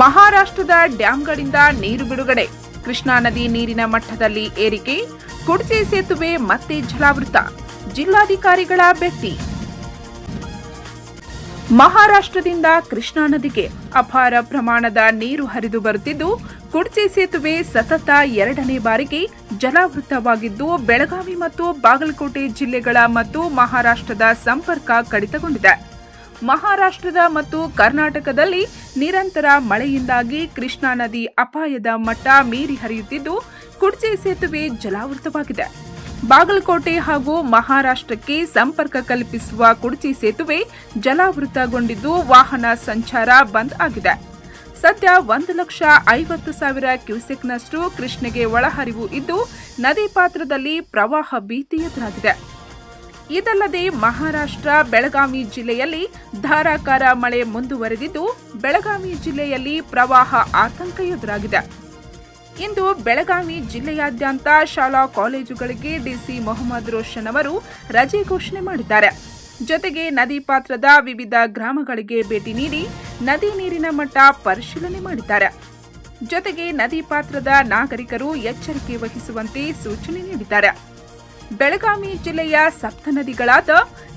ಮಹಾರಾಷ್ಟ್ರದ ಡ್ಯಾಂಗಳಿಂದ ನೀರು ಬಿಡುಗಡೆ. ಕೃಷ್ಣಾ ನದಿ ನೀರಿನ ಮಟ್ಟದಲ್ಲಿ ಏರಿಕೆ, ಕುಡ್ಸಿ ಸೇತುವೆ ಮತ್ತೆ ಜಲಾವೃತ. ಜಿಲ್ಲಾಧಿಕಾರಿಗಳ ಭೇಟಿ. ಮಹಾರಾಷ್ಟ್ರದಿಂದ ಕೃಷ್ಣಾ ನದಿಗೆ ಅಪಾರ ಪ್ರಮಾಣದ ನೀರು ಹರಿದು ಬರುತ್ತಿದ್ದು ಕುಡ್ಚಿ ಸೇತುವೆ ಸತತ ಎರಡನೇ ಬಾರಿಗೆ ಜಲಾವೃತವಾಗಿದ್ದು, ಬೆಳಗಾವಿ ಮತ್ತು ಬಾಗಲಕೋಟೆ ಜಿಲ್ಲೆಗಳ ಮತ್ತು ಮಹಾರಾಷ್ಟ್ರದ ಸಂಪರ್ಕ ಕಡಿತಗೊಂಡಿದೆ. ಮಹಾರಾಷ್ಟ್ರದ ಮತ್ತು ಕರ್ನಾಟಕದಲ್ಲಿ ನಿರಂತರ ಮಳೆಯಿಂದಾಗಿ ಕೃಷ್ಣಾ ನದಿ ಅಪಾಯದ ಮಟ್ಟ ಮೀರಿ ಹರಿಯುತ್ತಿದ್ದು, ಕುಡ್ಚಿ ಸೇತುವೆ ಜಲಾವೃತವಾಗಿದೆ. ಬಾಗಲಕೋಟೆ ಹಾಗೂ ಮಹಾರಾಷ್ಟ್ರಕ್ಕೆ ಸಂಪರ್ಕ ಕಲ್ಪಿಸುವ ಕುಡ್ಚಿ ಸೇತುವೆ ಜಲಾವೃತಗೊಂಡಿದ್ದು, ವಾಹನ ಸಂಚಾರ ಬಂದ್ ಆಗಿದೆ. ಸದ್ಯ ಒಂದು ಲಕ್ಷ ಐವತ್ತು ಸಾವಿರ ಕ್ಯೂಸೆಕ್ನಷ್ಟು ಕೃಷ್ಣೆಗೆ ಒಳಹರಿವು ಇದ್ದು, ನದಿ ಪಾತ್ರದಲ್ಲಿ ಪ್ರವಾಹ ಭೀತಿ ಎದುರಾಗಿದೆ ಇದಲ್ಲದೆ ಮಹಾರಾಷ್ಟ್ರ, ಬೆಳಗಾವಿ ಜಿಲ್ಲೆಯಲ್ಲಿ ಧಾರಾಕಾರ ಮಳೆ ಮುಂದುವರೆದಿದ್ದು, ಬೆಳಗಾವಿ ಜಿಲ್ಲೆಯಲ್ಲಿ ಪ್ರವಾಹ ಆತಂಕ ಎದುರಾಗಿದೆ. ಇಂದು ಬೆಳಗಾವಿ ಜಿಲ್ಲೆಯಾದ್ಯಂತ ಶಾಲಾ ಕಾಲೇಜುಗಳಿಗೆ ಡಿಸಿ ಮೊಹಮ್ಮದ್ ರೋಷನ್ ಅವರು ರಜೆ ಘೋಷಣೆ ಮಾಡಿದ್ದಾರೆ. ಜೊತೆಗೆ ನದಿ ಪಾತ್ರದ ವಿವಿಧ ಗ್ರಾಮಗಳಿಗೆ ಭೇಟಿ ನೀಡಿ ನದಿ ನೀರಿನ ಮಟ್ಟ ಪರಿಶೀಲನೆ ಮಾಡಿದ್ದಾರೆ. ಜೊತೆಗೆ ನದಿ ಪಾತ್ರದ ನಾಗರಿಕರು ಎಚ್ಚರಿಕೆ ವಹಿಸುವಂತೆ ಸೂಚನೆ ನೀಡಿದ್ದಾರೆ. ಬೆಳಗಾವಿ ಜಿಲ್ಲೆಯ ಸಪ್ತ ನದಿಗಳಾದ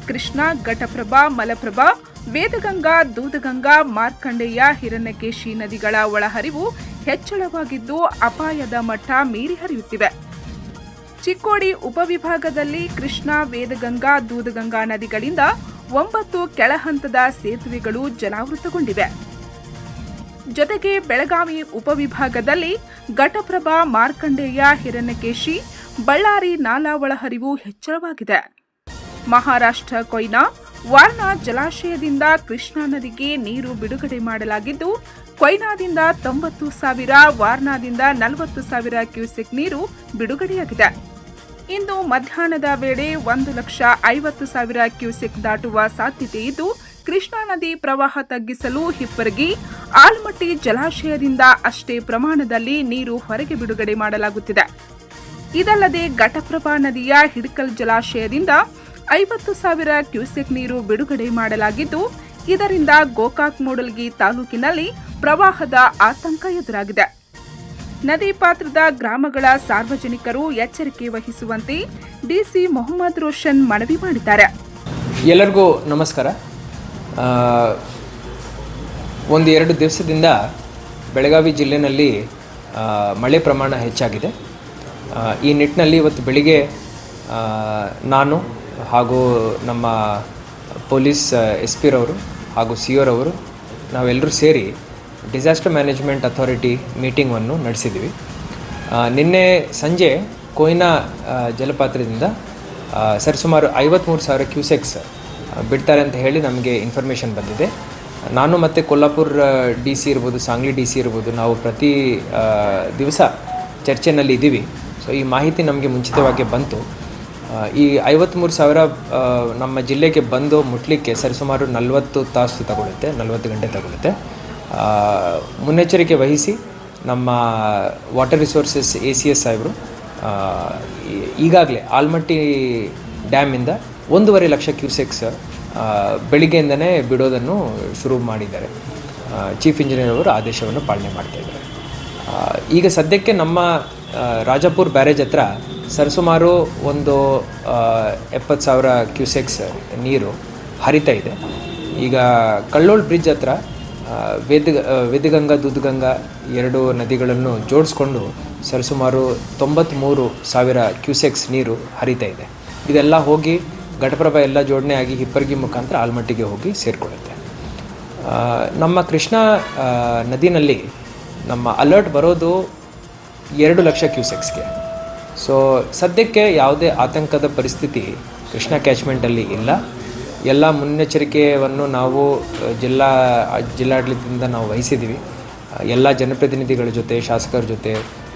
ಕೃಷ್ಣ, ಘಟಪ್ರಭಾ, ಮಲಪ್ರಭಾ, ವೇದಗಂಗಾ, ದೂದಗಂಗಾ, ಮಾರ್ಕಂಡೇಯ, ಹಿರಣ್ಯಕೇಶಿ ನದಿಗಳ ಒಳಹರಿವು ಹೆಚ್ಚಳವಾಗಿದ್ದು ಅಪಾಯದ ಮಟ್ಟ ಮೀರಿ ಹರಿಯುತ್ತಿವೆ. ಚಿಕ್ಕೋಡಿ ಉಪವಿಭಾಗದಲ್ಲಿ ಕೃಷ್ಣ, ವೇದಗಂಗಾ, ದೂದಗಂಗಾ ನದಿಗಳಿಂದ ಒಂಬತ್ತು ಕೆಳಹಂತದ ಸೇತುವೆಗಳು ಜಲಾವೃತಗೊಂಡಿವೆ. ಜೊತೆಗೆ ಬೆಳಗಾವಿ ಉಪವಿಭಾಗದಲ್ಲಿ ಘಟಪ್ರಭಾ, ಮಾರ್ಕಂಡೇಯ, ಹಿರಣ್ಯಕೇಶಿ ಬಳ್ಳಾರಿ ನಾಲಾ ಒಳಹರಿವು ಹೆಚ್ಚಳವಾಗಿದೆ. ಮಹಾರಾಷ್ಟ್ರ, ಕೊಯ್ನಾ, ವಾರ್ನಾ ಜಲಾಶಯದಿಂದ ಕೃಷ್ಣಾ ನದಿಗೆ ನೀರು ಬಿಡುಗಡೆ ಮಾಡಲಾಗಿದ್ದು, ಕೊಯ್ನಾದಿಂದ ತೊಂಬತ್ತು ಸಾವಿರ, ವಾರ್ನಾದಿಂದ ನಲವತ್ತು ಸಾವಿರ ಕ್ಯೂಸೆಕ್ ನೀರು ಬಿಡುಗಡೆಯಾಗಿದೆ. ಇಂದು ಮಧ್ಯಾಹ್ನದ ವೇಳೆ ಒಂದು ಲಕ್ಷ ಐವತ್ತು ಸಾವಿರ ಕ್ಯೂಸೆಕ್ ದಾಟುವ ಸಾಧ್ಯತೆ ಇದ್ದು, ಕೃಷ್ಣಾ ನದಿ ಪ್ರವಾಹ ತಗ್ಗಿಸಲು ಹಿಪ್ಪರಗಿ, ಆಲ್ಮಟ್ಟಿ ಜಲಾಶಯದಿಂದ ಅಷ್ಟೇ ಪ್ರಮಾಣದಲ್ಲಿ ನೀರು ಹೊರಗೆ ಬಿಡುಗಡೆ ಮಾಡಲಾಗುತ್ತಿದೆ. ಇದಲ್ಲದೆ ಘಟಪ್ರಭಾ ನದಿಯ ಹಿಡಕಲ್ ಜಲಾಶಯದಿಂದ ಐವತ್ತು ಸಾವಿರ ಕ್ಯೂಸೆಕ್ ನೀರು ಬಿಡುಗಡೆ ಮಾಡಲಾಗಿದ್ದು, ಇದರಿಂದ ಗೋಕಾಕ್ ಮೂಡಲ್ಗಿ ತಾಲೂಕಿನಲ್ಲಿ ಪ್ರವಾಹದ ಆತಂಕ ಎದುರಾಗಿದೆ. ನದಿ ಪಾತ್ರದ ಗ್ರಾಮಗಳ ಸಾರ್ವಜನಿಕರು ಎಚ್ಚರಿಕೆ ವಹಿಸುವಂತೆ ಡಿಸಿ ಮೊಹಮ್ಮದ್ ರೋಷನ್ ಮನವಿ ಮಾಡಿದ್ದಾರೆ. ಎಲ್ಲರಿಗೂ ನಮಸ್ಕಾರ. ಒಂದು ಎರಡು ದಿವಸದಿಂದ ಬೆಳಗಾವಿ ಜಿಲ್ಲೆಯಲ್ಲಿ ಮಳೆ ಪ್ರಮಾಣ ಹೆಚ್ಚಾಗಿದೆ. ಈ ನಿಟ್ಟಿನಲ್ಲಿ ಇವತ್ತು ಬೆಳಿಗ್ಗೆ ನಾನು ಹಾಗೂ ನಮ್ಮ ಪೊಲೀಸ್ ಎಸ್ ಪಿರವರು ಹಾಗೂ ಸಿ ರವರು ನಾವೆಲ್ಲರೂ ಸೇರಿ ಡಿಸಾಸ್ಟರ್ ಮ್ಯಾನೇಜ್ಮೆಂಟ್ ಅಥಾರಿಟಿ ಮೀಟಿಂಗನ್ನು ನಡೆಸಿದ್ವಿ ನಿನ್ನೆ ಸಂಜೆ ಕೊಯ್ನಾ ಆ, ಸರಿಸುಮಾರು ಐವತ್ತ್ಮೂರು ಸಾವಿರ ಕ್ಯೂಸೆಕ್ಸ್ ಬಿಡ್ತಾರೆ ಅಂತ ಹೇಳಿ ನಮಗೆ ಇನ್ಫಾರ್ಮೇಷನ್ ಬಂದಿದೆ. ನಾನು ಮತ್ತು ಕೊಲ್ಲಾಪುರ ಡಿ ಸಿ ಇರ್ಬೋದು ಸಾಂಗ್ಲಿ ಡಿ ಸಿ ಇರ್ಬೋದು ನಾವು ಪ್ರತಿ ದಿವಸ ಚರ್ಚೆನಲ್ಲಿ ಇದ್ದೀವಿ. ಸೊ ಈ ಮಾಹಿತಿ ನಮಗೆ ಮುಂಚಿತವಾಗಿ ಬಂತು. ಈ ಐವತ್ತ್ಮೂರು ಸಾವಿರ ನಮ್ಮ ಜಿಲ್ಲೆಗೆ ಬಂದು ಮುಟ್ಲಿಕ್ಕೆ ಸರಿಸುಮಾರು ನಲವತ್ತು ತಾಸು ತಗೊಳುತ್ತೆ, ನಲವತ್ತು ಗಂಟೆ ತಗೊಳುತ್ತೆ. ಮುನ್ನೆಚ್ಚರಿಕೆ ವಹಿಸಿ ನಮ್ಮ water resources A C S ಸಾಹೇಬರು ಈಗಾಗಲೇ ಆಲ್ಮಟ್ಟಿ ಡ್ಯಾಮಿಂದ ಒಂದೂವರೆ ಲಕ್ಷ ಕ್ಯೂಸೆಕ್ಸ್ ಬೆಳಿಗ್ಗೆಯಿಂದನೇ ಬಿಡೋದನ್ನು ಶುರು ಮಾಡಿದ್ದಾರೆ. ಚೀಫ್ ಇಂಜಿನಿಯರ್ ಅವರು ಆದೇಶವನ್ನು ಪಾಲನೆ ಮಾಡ್ತಾ ಈಗ ಸದ್ಯಕ್ಕೆ ನಮ್ಮ ರಾಜಾಪುರ್ ಬ್ಯಾರೇಜ್ ಹತ್ರ ಸರಿಸುಮಾರು ಒಂದು ಎಪ್ಪತ್ತು ಸಾವಿರ ಕ್ಯೂಸೆಕ್ಸ್ ನೀರು ಹರಿತಾ ಇದೆ. ಈಗ ಕಳ್ಳೋಳ್ ಬ್ರಿಡ್ಜ್ ಹತ್ರ ವೇದ ವೇದಗಂಗಾ, ದುದ್ಗಂಗಾ ಎರಡು ನದಿಗಳನ್ನು ಜೋಡಿಸ್ಕೊಂಡು ಸರಿಸುಮಾರು ತೊಂಬತ್ತ್ಮೂರು ಸಾವಿರ ಕ್ಯೂಸೆಕ್ಸ್ ನೀರು ಹರಿತಾ ಇದೆ. ಇದೆಲ್ಲ ಹೋಗಿ ಘಟಪ್ರಭಾ ಎಲ್ಲ ಜೋಡಣೆ ಆಗಿ ಹಿಪ್ಪರ್ಗಿ ಮುಖಾಂತರ ಆಲ್ಮಟ್ಟಿಗೆ ಹೋಗಿ ಸೇರಿಕೊಳ್ಳುತ್ತೆ. ನಮ್ಮ ಕೃಷ್ಣಾ ನದಿನಲ್ಲಿ ನಮ್ಮ ಅಲರ್ಟ್ ಬರೋದು ಎರಡು ಲಕ್ಷ ಕ್ಯೂಸೆಕ್ಸ್ಗೆ. ಸೊ ಸದ್ಯಕ್ಕೆ ಯಾವುದೇ ಆತಂಕದ ಪರಿಸ್ಥಿತಿ ಕೃಷ್ಣ ಕ್ಯಾಚ್ಮೆಂಟಲ್ಲಿ ಇಲ್ಲ. ಎಲ್ಲ ಮುನ್ನೆಚ್ಚರಿಕೆಯನ್ನು ನಾವು ಜಿಲ್ಲಾ ಜಿಲ್ಲಾಡಳಿತದಿಂದ ನಾವು ವಹಿಸಿದ್ದೀವಿ. ಎಲ್ಲ ಜನಪ್ರತಿನಿಧಿಗಳ ಜೊತೆ, ಶಾಸಕರ ಜೊತೆ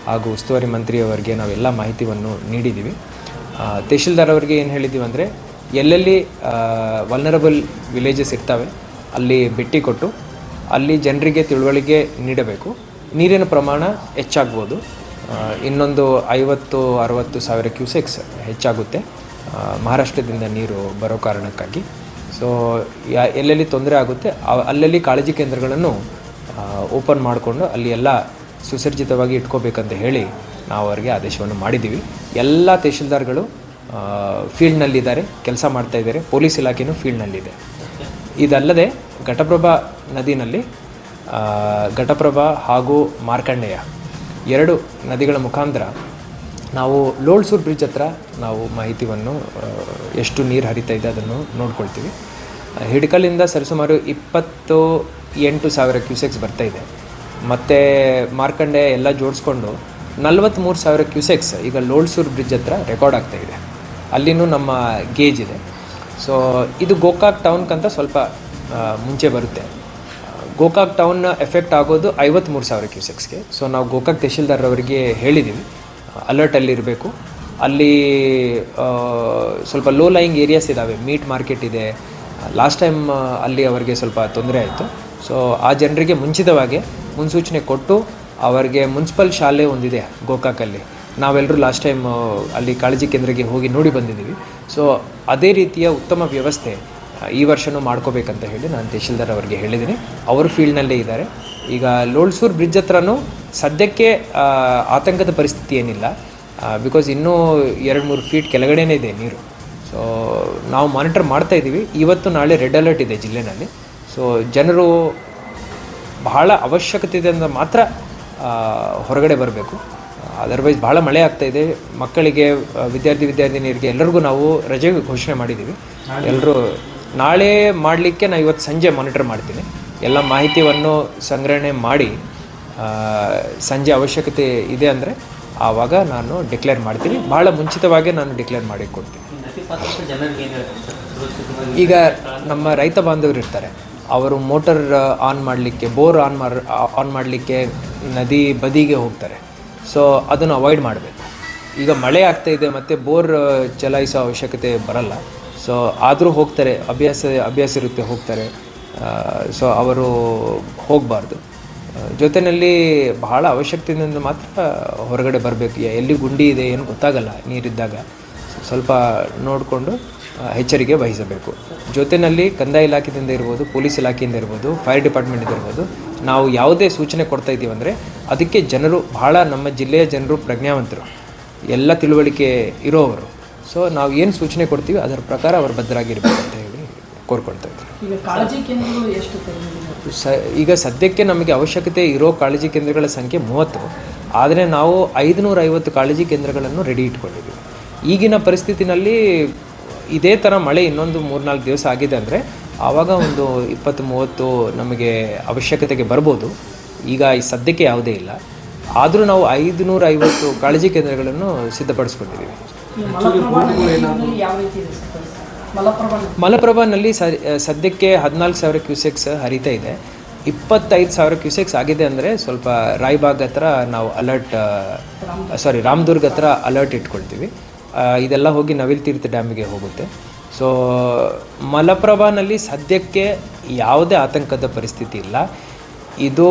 ಹಾಗೂ ಉಸ್ತುವಾರಿ ಮಂತ್ರಿಯವರಿಗೆ ನಾವೆಲ್ಲ ಮಾಹಿತಿಯನ್ನು ನೀಡಿದ್ದೀವಿ. ತಹಶೀಲ್ದಾರ್ ಅವರಿಗೆ ಏನು ಹೇಳಿದ್ದೀವಿ ಅಂದರೆ, ಎಲ್ಲೆಲ್ಲಿ ವಲ್ನರಬಲ್ ವಿಲೇಜಸ್ ಇರ್ತವೆ, ಅಲ್ಲಿ ಭೇಟಿ ಕೊಟ್ಟು, ಅಲ್ಲಿ ಜನರಿಗೆ ತಿಳುವಳಿಕೆ ನೀಡಬೇಕು. ನೀರಿನ ಪ್ರಮಾಣ ಹೆಚ್ಚಾಗ್ಬೋದು. ಇನ್ನೊಂದು ಐವತ್ತು, ಅರವತ್ತು ಸಾವಿರ ಕ್ಯೂಸೆಕ್ಸ್ ಹೆಚ್ಚಾಗುತ್ತೆ. ಮಹಾರಾಷ್ಟ್ರದಿಂದ ನೀರು ಬರೋ ಕಾರಣಕ್ಕಾಗಿ. ಸೊ ಎಲ್ಲೆಲ್ಲಿ ತೊಂದರೆ ಆಗುತ್ತೆ ಅಲ್ಲಲ್ಲಿ ಕಾಳಜಿ ಕೇಂದ್ರಗಳನ್ನು ಓಪನ್ ಮಾಡಿಕೊಂಡು ಅಲ್ಲಿ ಎಲ್ಲ ಸುಸರ್ಜಿತವಾಗಿ ಇಟ್ಕೋಬೇಕಂತ ಹೇಳಿ ನಾವು ಅವರಿಗೆ ಆದೇಶವನ್ನು ಮಾಡಿದ್ದೀವಿ. ಎಲ್ಲ ತಹಶೀಲ್ದಾರ್ಗಳು ಫೀಲ್ಡ್ನಲ್ಲಿದ್ದಾರೆ, ಕೆಲಸ ಮಾಡ್ತಾ ಇದ್ದಾರೆ, ಪೊಲೀಸ್ ಇಲಾಖೆಯೂ ಫೀಲ್ಡ್ನಲ್ಲಿದೆ. ಇದಲ್ಲದೆ ಘಟಪ್ರಭಾ ನದಿನಲ್ಲಿ ಘಟಪ್ರಭಾ ಹಾಗೂ ಮಾರ್ಕಂಡೇಯ ಎರಡು ನದಿಗಳ ಮುಖಾಂತರ ನಾವು ಲೋಳ್ಸೂರು ಬ್ರಿಡ್ಜ್ ಹತ್ರ ನಾವು ಮಾಹಿತಿಯನ್ನು ಎಷ್ಟು ನೀರು ಹರಿತಾ ಇದೆ ಅದನ್ನು ನೋಡ್ಕೊಳ್ತೀವಿ. ಹಿಡ್ಕಲಿಂದ ಸರಿಸುಮಾರು ಇಪ್ಪತ್ತು ಎಂಟು ಸಾವಿರ ಕ್ಯೂಸೆಕ್ಸ್ ಬರ್ತಾ ಇದೆ. ಮತ್ತು ಮಾರ್ಕಂಡೆ ಎಲ್ಲ ಜೋಡಿಸ್ಕೊಂಡು ನಲ್ವತ್ತ್ಮೂರು ಸಾವಿರ ಕ್ಯೂಸೆಕ್ಸ್ ಈಗ ಲೋಳ್ಸೂರು ಬ್ರಿಡ್ಜ್ ಹತ್ರ ರೆಕಾರ್ಡ್ ಆಗ್ತಾ ಇದೆ. ಅಲ್ಲಿನೂ ನಮ್ಮ ಗೇಜ್ ಇದೆ. ಸೊ, ಇದು ಗೋಕಾಕ್ ಟೌನ್ಕಂತ ಸ್ವಲ್ಪ ಮುಂಚೆ ಬರುತ್ತೆ. ಗೋಕಾಕ್ ಟೌನ್ ಎಫೆಕ್ಟ್ ಆಗೋದು ಐವತ್ತ್ಮೂರು ಸಾವಿರ ಕ್ಯೂಸೆಕ್ಸ್ಗೆ ಸೊ ನಾವು ಗೋಕಾಕ್ ತಹಶೀಲ್ದಾರ್ ಅವರಿಗೆ ಹೇಳಿದ್ದೀವಿ ಅಲರ್ಟಲ್ಲಿ ಇರಬೇಕು. ಅಲ್ಲಿ ಸ್ವಲ್ಪ ಲೋ ಲೈಯಿಂಗ್ ಏರಿಯಾಸ್ ಇದ್ದಾವೆ ಮೀಟ್ ಮಾರ್ಕೆಟ್ ಇದೆ. ಲಾಸ್ಟ್ ಟೈಮ್ ಅಲ್ಲಿ ಅವರಿಗೆ ಸ್ವಲ್ಪ ತೊಂದರೆ ಆಯಿತು. ಸೊ ಆ ಜನರಿಗೆ ಮುಂಚಿತವಾಗಿ ಮುನ್ಸೂಚನೆ ಕೊಟ್ಟು ಅವರಿಗೆ ಮುನ್ಸಿಪಲ್ ಶಾಲೆ ಒಂದಿದೆ ಗೋಕಾಕಲ್ಲಿ. ನಾವೆಲ್ಲರೂ ಲಾಸ್ಟ್ ಟೈಮ್ ಅಲ್ಲಿ ಕಾಳಜಿ ಕೇಂದ್ರಕ್ಕೆ ಹೋಗಿ ನೋಡಿ ಬಂದಿದ್ದೀವಿ. ಸೊ ಅದೇ ರೀತಿಯ ಉತ್ತಮ ವ್ಯವಸ್ಥೆ ಈ ವರ್ಷನೂ ಮಾಡ್ಕೋಬೇಕಂತ ಹೇಳಿ ನಾನು ತಹಶೀಲ್ದಾರ್ ಅವರಿಗೆ ಹೇಳಿದ್ದೀನಿ. ಅವರು ಫೀಲ್ಡ್ನಲ್ಲೇ ಇದ್ದಾರೆ. ಈಗ ಲೋಳ್ಸೂರು ಬ್ರಿಡ್ಜ್ ಹತ್ರನೂ ಸದ್ಯಕ್ಕೆ ಆತಂಕದ ಪರಿಸ್ಥಿತಿ ಏನಿಲ್ಲ. ಬಿಕಾಸ್ ಇನ್ನೂ ಎರಡು ಮೂರು ಫೀಟ್ ಕೆಳಗಡೆನೇ ಇದೆ ನೀರು. ಸೊ ನಾವು ಮಾನಿಟರ್ ಮಾಡ್ತಾ ಇದ್ದೀವಿ. ಇವತ್ತು ನಾಳೆ ರೆಡ್ ಅಲರ್ಟ್ ಇದೆ ಜಿಲ್ಲೆನಲ್ಲಿ. ಸೊ ಜನರು ಬಹಳ ಅವಶ್ಯಕತೆ ಇದೆ ಅಂದ್ರೆ ಮಾತ್ರ ಹೊರಗಡೆ ಬರಬೇಕು. ಅದರ್ವೈಸ್ ಭಾಳ ಮಳೆ ಆಗ್ತಾ ಇದೆ. ಮಕ್ಕಳಿಗೆ ವಿದ್ಯಾರ್ಥಿ ವಿದ್ಯಾರ್ಥಿನಿಯರಿಗೆ ಎಲ್ಲರಿಗೂ ನಾವು ರಜೆ ಘೋಷಣೆ ಮಾಡಿದ್ದೀವಿ. ಎಲ್ಲರೂ ನಾಳೆ ಮಾಡಲಿಕ್ಕೆ ನಾನು ಇವತ್ತು ಸಂಜೆ ಮಾನಿಟರ್ ಮಾಡ್ತೀನಿ. ಎಲ್ಲ ಮಾಹಿತಿಯನ್ನು ಸಂಗ್ರಹಣೆ ಮಾಡಿ ಸಂಜೆ ಅವಶ್ಯಕತೆ ಇದೆ ಅಂದರೆ ಆವಾಗ ನಾನು ಡಿಕ್ಲೇರ್ ಮಾಡ್ತೀನಿ. ಭಾಳ ಮುಂಚಿತವಾಗಿ ನಾನು ಡಿಕ್ಲೇರ್ ಮಾಡಿ ಕೊಡ್ತೀನಿ. ಈಗ ನಮ್ಮ ರೈತ ಬಾಂಧವರು ಇರ್ತಾರೆ. ಅವರು ಮೋಟರ್ ಆನ್ ಮಾಡಲಿಕ್ಕೆ ಬೋರ್ ಆನ್ ಮಾರ್ ಆನ್ ಮಾಡಲಿಕ್ಕೆ ನದಿ ಬದಿಗೆ ಹೋಗ್ತಾರೆ. ಸೊ ಅದನ್ನು ಅವಾಯ್ಡ್ ಮಾಡಬೇಕು. ಈಗ ಮಳೆ ಆಗ್ತಾ ಇದೆ ಮತ್ತು ಬೋರ್ ಚಲಾಯಿಸೋ ಅವಶ್ಯಕತೆ ಬರಲ್ಲ. ಸೊ ಆದರೂ ಹೋಗ್ತಾರೆ, ಅಭ್ಯಾಸ ಅಭ್ಯಾಸ ಇರುತ್ತೆ ಹೋಗ್ತಾರೆ. ಸೊ ಅವರು ಹೋಗಬಾರ್ದು. ಜೊತೆಯಲ್ಲಿ ಬಹಳ ಅವಶ್ಯಕತೆಯಿಂದ ಮಾತ್ರ ಹೊರಗಡೆ ಬರಬೇಕು. ಎಲ್ಲಿ ಗುಂಡಿ ಇದೆ ಏನು ಗೊತ್ತಾಗಲ್ಲ ನೀರಿದ್ದಾಗ. ಸ್ವಲ್ಪ ನೋಡಿಕೊಂಡು ಎಚ್ಚರಿಕೆ ವಹಿಸಬೇಕು. ಜೊತೆಯಲ್ಲಿ ಕಂದಾಯ ಇಲಾಖೆಯಿಂದ ಇರ್ಬೋದು, ಪೊಲೀಸ್ ಇಲಾಖೆಯಿಂದ ಇರ್ಬೋದು, ಫೈರ್ ಡಿಪಾರ್ಟ್ಮೆಂಟಿಂದ ಇರ್ಬೋದು, ನಾವು ಯಾವುದೇ ಸೂಚನೆ ಕೊಡ್ತಾ ಇದ್ದೀವಿ ಅಂದರೆ ಅದಕ್ಕೆ ಜನರು ಬಹಳ ನಮ್ಮ ಜಿಲ್ಲೆಯ ಜನರು ಪ್ರಜ್ಞಾವಂತರು. ಎಲ್ಲ ತಿಳುವಳಿಕೆ ಇರೋವರು. ಸೊ ನಾವು ಏನು ಸೂಚನೆ ಕೊಡ್ತೀವಿ ಅದರ ಪ್ರಕಾರ ಅವರು ಭದ್ರಾಗಿರ್ಬೇಕು ಅಂತ ಹೇಳಿ ಕೋರ್ಕೊಳ್ತಾ ತೆರೆದಿದೆ? ಸ ಈಗ ಸದ್ಯಕ್ಕೆ ನಮಗೆ ಅವಶ್ಯಕತೆ ಇರೋ ಕಾಳಜಿ ಕೇಂದ್ರಗಳ ಸಂಖ್ಯೆ ಮೂವತ್ತು. ಆದರೆ ನಾವು ಐದುನೂರ ಐವತ್ತು ಕಾಳಜಿ ಕೇಂದ್ರಗಳನ್ನು ರೆಡಿ ಇಟ್ಕೊಂಡಿದ್ದೀವಿ. ಈಗಿನ ಪರಿಸ್ಥಿತಿನಲ್ಲಿ ಇದೇ ಥರ ಮಳೆ ಇನ್ನೊಂದು ಮೂರ್ನಾಲ್ಕು ದಿವಸ ಆಗಿದೆ ಅಂದರೆ ಆವಾಗ ಒಂದು ಇಪ್ಪತ್ತು ಮೂವತ್ತು ನಮಗೆ ಅವಶ್ಯಕತೆಗೆ ಬರ್ಬೋದು. ಈಗ ಈ ಸದ್ಯಕ್ಕೆ ಯಾವುದೇ ಇಲ್ಲ. ಆದರೂ ನಾವು ಐದುನೂರ ಐವತ್ತು ಕಾಳಜಿ ಕೇಂದ್ರಗಳನ್ನು ಸಿದ್ಧಪಡಿಸ್ಕೊಂಡಿದ್ದೀವಿ. ಈ ಯಾವ ರೀತಿ ಪರಿಸ್ಥಿತಿ? ಮಲಪ್ರಭಾನಲ್ಲಿ ಸದ್ಯಕ್ಕೆ ಹದಿನಾಲ್ಕು ಸಾವಿರ ಕ್ಯೂಸೆಕ್ಸ್ ಹರಿತಾ ಇದೆ. ಇಪ್ಪತ್ತೈದು ಸಾವಿರ ಕ್ಯೂಸೆಕ್ಸ್ ಆಗಿದೆ ಅಂದರೆ ಸ್ವಲ್ಪ ರಾಯ್ಬಾಗ್ ಹತ್ರ ನಾವು ಅಲರ್ಟ್ ಸಾರಿ ರಾಮದುರ್ಗ. ಹತ್ರ ಅಲರ್ಟ್ ಇಟ್ಕೊಳ್ತೀವಿ. ಇದೆಲ್ಲ ಹೋಗಿ ನವಿಲ್ ತೀರ್ಥ ಡ್ಯಾಮಿಗೆ ಹೋಗುತ್ತೆ. ಸೊ ಮಲಪ್ರಭಾನಲ್ಲಿ ಸದ್ಯಕ್ಕೆ ಯಾವುದೇ ಆತಂಕದ ಪರಿಸ್ಥಿತಿ ಇಲ್ಲ. ಇದು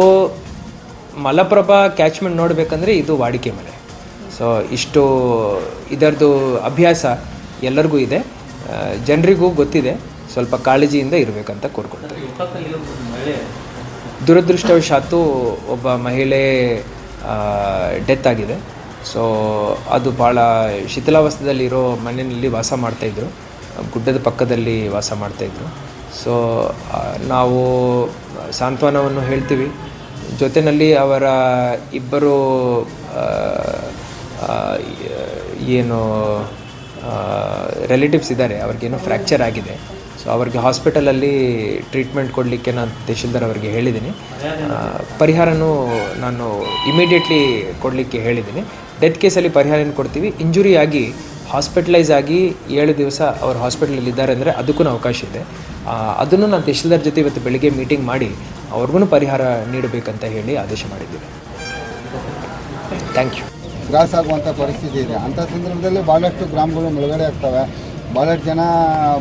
ಮಲಪ್ರಭಾ ಕ್ಯಾಚ್ಮೆಂಟ್ ನೋಡಬೇಕಂದ್ರೆ ಇದು ವಾಡಿಕೆ ಮನೆ. ಸೊ ಇಷ್ಟು ಇದರದ್ದು ಅಭ್ಯಾಸ ಎಲ್ಲರಿಗೂ ಇದೆ. ಜನರಿಗೂ ಗೊತ್ತಿದೆ. ಸ್ವಲ್ಪ ಕಾಳಜಿಯಿಂದ ಇರಬೇಕಂತ ಒಂದು ದುರದೃಷ್ಟವಶಾತ್ತು ಒಬ್ಬ ಮಹಿಳೆ ಡೆತ್ ಆಗಿದೆ. ಸೊ ಅದು ಭಾಳ ಶಿಥಿಲಾವಸ್ಥೆಯಲ್ಲಿರೋ ಮನೆಯಲ್ಲಿ ವಾಸ ಮಾಡ್ತಾಯಿದ್ರು ಗುಡ್ಡದ ಪಕ್ಕದಲ್ಲಿ ವಾಸ ಮಾಡ್ತಾಯಿದ್ರು ಸೊ ನಾವು ಸಾಂತ್ವನವನ್ನು ಹೇಳ್ತೀವಿ. ಜೊತೆಯಲ್ಲಿ ಅವರ ಇಬ್ಬರು ಏನು ರಿಲೇಟಿವ್ಸ್ ಇದ್ದಾರೆ, ಅವ್ರಿಗೇನೋ ಫ್ರ್ಯಾಕ್ಚರ್ ಆಗಿದೆ. ಸೊ ಅವ್ರಿಗೆ ಹಾಸ್ಪಿಟಲಲ್ಲಿ ಟ್ರೀಟ್ಮೆಂಟ್ ಕೊಡಲಿಕ್ಕೆ ನಾನು ತಹಶೀಲ್ದಾರ್ ಅವರಿಗೆ ಹೇಳಿದ್ದೀನಿ. ಪರಿಹಾರನೂ ನಾನು ಇಮಿಡಿಯೇಟ್ಲಿ ಕೊಡಲಿಕ್ಕೆ ಹೇಳಿದ್ದೀನಿ. ಡೆತ್ ಕೇಸಲ್ಲಿ ಪರಿಹಾರ ಏನು ಕೊಡ್ತೀವಿ. ಇಂಜುರಿ ಆಗಿ ಹಾಸ್ಪಿಟಲೈಸ್ ಆಗಿ ಏಳು ದಿವಸ ಅವ್ರು ಹಾಸ್ಪಿಟ್ಲಲ್ಲಿ ಇದ್ದಾರೆ ಅಂದರೆ ಅದಕ್ಕೂ ಅವಕಾಶ ಇದೆ. ಅದನ್ನು ನಾನು ತಹಶೀಲ್ದಾರ್ ಜೊತೆ ಇವತ್ತು ಬೆಳಿಗ್ಗೆ ಮೀಟಿಂಗ್ ಮಾಡಿ ಅವ್ರಿಗೂ ಪರಿಹಾರ ನೀಡಬೇಕಂತ ಹೇಳಿ ಆದೇಶ ಮಾಡಿದ್ದೀನಿ. ಥ್ಯಾಂಕ್ ಯು ಗ್ರಾಸ್ ಆಗುವಂಥ ಪರಿಸ್ಥಿತಿ ಇದೆ. ಅಂಥ ಸಂದರ್ಭದಲ್ಲಿ ಭಾಳಷ್ಟು ಗ್ರಾಮಗಳು ಮುಳುಗಡೆ ಆಗ್ತವೆ. ಭಾಳಷ್ಟು ಜನ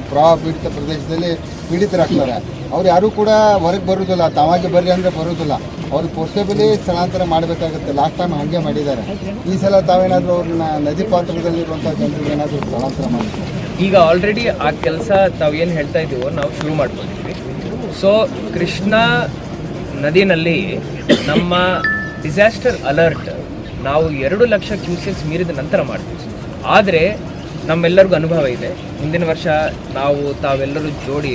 ಪ್ರವಾಹ ಪೀಡಿತ ಪ್ರದೇಶದಲ್ಲಿ ಪೀಡಿತರಾಗ್ತಾರೆ. ಅವ್ರು ಯಾರೂ ಕೂಡ ಹೊರಗೆ ಬರೋದಿಲ್ಲ. ತಾವಾಗಿ ಬರ್ರಿ ಅಂದರೆ ಬರೋದಿಲ್ಲ. ಅವ್ರಿಗೆ ಪೋರ್ಟೇಬಲಿ ಸ್ಥಳಾಂತರ ಮಾಡಬೇಕಾಗುತ್ತೆ. ಲಾಸ್ಟ್ ಟೈಮ್ ಹಾಗೆ ಮಾಡಿದ್ದಾರೆ. ಈ ಸಲ ತಾವೇನಾದರೂ ಅವ್ರನ್ನ ನದಿ ಪಾತ್ರದಲ್ಲಿರುವಂಥ ಜನರಿಗೆ ಏನಾದರೂ ಸ್ಥಳಾಂತರ ಮಾಡಿದ್ದಾರೆ ಈಗ ಆಲ್ರೆಡಿ ಆ ಕೆಲಸ ತಾವು ಏನು ಹೇಳ್ತಾ ಇದ್ದೀವೋ ನಾವು ಶುರು ಮಾಡ್ಕೊಂಡಿದ್ವಿ. ಸೊ ಕೃಷ್ಣ ನದಿನಲ್ಲಿ ನಮ್ಮ ಡಿಸಾಸ್ಟರ್ ಅಲರ್ಟ್ ನಾವು ಎರಡು ಲಕ್ಷ ಕ್ಯೂಸೆಸ್ ಮೀರಿದ ನಂತರ ಮಾಡ್ತೀವಿ. ಆದರೆ ನಮ್ಮೆಲ್ಲರಿಗೂ ಅನುಭವ ಇದೆ. ಮುಂದಿನ ವರ್ಷ ನಾವು ತಾವೆಲ್ಲರೂ ಜೋಡಿ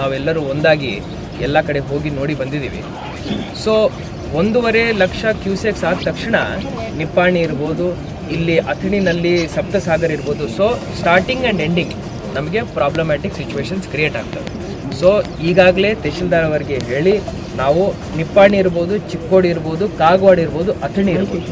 ನಾವೆಲ್ಲರೂ ಒಂದಾಗಿ ಎಲ್ಲ ಕಡೆ ಹೋಗಿ ನೋಡಿ ಬಂದಿದ್ದೀವಿ. ಸೊ ಒಂದೂವರೆ ಲಕ್ಷ ಕ್ಯೂಸೆಕ್ಸ್ ಆದ ತಕ್ಷಣ ನಿಪ್ಪಾಣಿ ಇರ್ಬೋದು, ಇಲ್ಲಿ ಅಥಣಿನಲ್ಲಿ ಸಪ್ತಸಾಗರ್ ಇರ್ಬೋದು. ಸೊ ಸ್ಟಾರ್ಟಿಂಗ್ ಆ್ಯಂಡ್ ಎಂಡಿಂಗ್ ನಮಗೆ ಪ್ರಾಬ್ಲಮ್ಯಾಟಿಕ್ ಸಿಚುವೇಶನ್ಸ್ ಕ್ರಿಯೇಟ್ ಆಗ್ತವೆ. ಸೊ ಈಗಾಗಲೇ ತಹಶೀಲ್ದಾರ್ ಅವರಿಗೆ ಹೇಳಿ ನಾವು ನಿಪ್ಪಾಣಿ ಇರ್ಬೋದು ಚಿಕ್ಕೋಡಿ ಇರ್ಬೋದು ಕಾಗವಾಡ ಇರ್ಬೋದು ಅಥಣಿ ಇರ್ಬೋದು.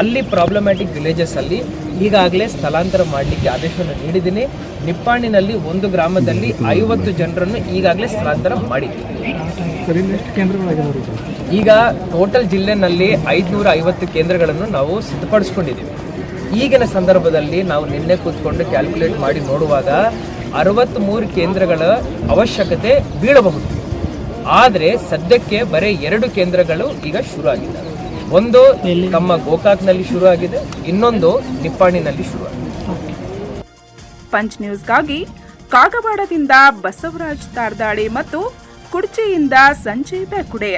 ಅಲ್ಲಿ ಪ್ರಾಬ್ಲಮ್ಯಾಟಿಕ್ ವಿಲೇಜಸ್ ಅಲ್ಲಿ ಈಗಾಗಲೇ ಸ್ಥಳಾಂತರ ಮಾಡಲಿಕ್ಕೆ ಆದೇಶವನ್ನು ನೀಡಿದ್ದೀನಿ. ನಿಪ್ಪಾಣಿನಲ್ಲಿ ಒಂದು ಗ್ರಾಮದಲ್ಲಿ ಐವತ್ತು ಜನರನ್ನು ಈಗಾಗಲೇ ಸ್ಥಳಾಂತರ ಮಾಡಿದ್ದೀನಿ ಈಗ ಟೋಟಲ್ ಜಿಲ್ಲೆನಲ್ಲಿ ಐದುನೂರ ಐವತ್ತು ಕೇಂದ್ರಗಳನ್ನು ನಾವು ಸಿದ್ಧಪಡಿಸ್ಕೊಂಡಿದ್ದೀವಿ. ಈಗಿನ ಸಂದರ್ಭದಲ್ಲಿ ನಾವು ನಿನ್ನೆ ಕೂತ್ಕೊಂಡು ಕ್ಯಾಲ್ಕುಲೇಟ್ ಮಾಡಿ ನೋಡುವಾಗ ಅರವತ್ತ್ಮೂರು ಕೇಂದ್ರಗಳ ಅವಶ್ಯಕತೆ ಬೀಳಬಹುದು. ಆದರೆ ಸದ್ಯಕ್ಕೆ ಬರೀ ಎರಡು ಕೇಂದ್ರಗಳು ಈಗ ಶುರು ಆಗಿದೆ ಒಂದು ನಮ್ಮ ಗೋಕಾಕ್ನಲ್ಲಿ ಶುರು ಆಗಿದೆ ಇನ್ನೊಂದು ನಿಪ್ಪಾಣಿನಲ್ಲಿ ಶುರು ಆಗಿದೆ ಪಂಚ್ ನ್ಯೂಸ್ಗಾಗಿ ಕಾಗವಾಡದಿಂದ ಬಸವರಾಜ್ ತಾರ್ದಾಳಿ ಮತ್ತು ಕುಡ್ಚಿಯಿಂದ ಸಂಜಯ್ ಬೆಕುಡೆ